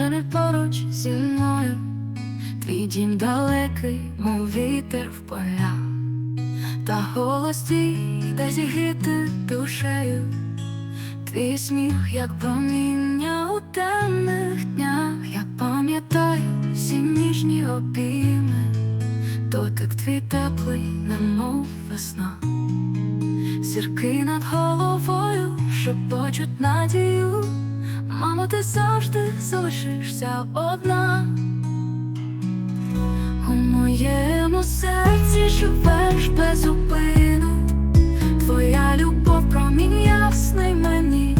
вже не поруч зі мною, твій дім далекий, мов вітер в поля, та голос твій де зігити душею, твій сміх, як проміння у темних днях, я пам'ятаю всі ніжні обійми, дотик твій теплий, немов весна, зірки над головою шепочуть надію. Мамо, ти завжди залишишся одна. У моєму серці живеш без зупину, твоя любов промінь ясний мені,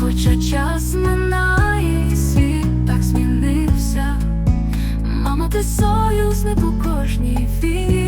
хоча час минає, і світ так змінився. Мамо, ти союзник у кожній війні.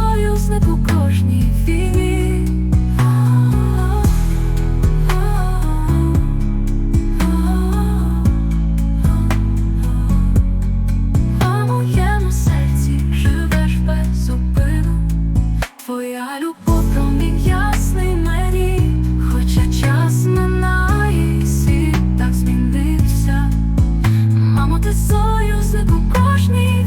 союзник у кожній війні. А моєму серці живеш без зупину, твоя любов ясний мені, хоча час минає, і світ так змінився, мамо, ти союзник у кожній.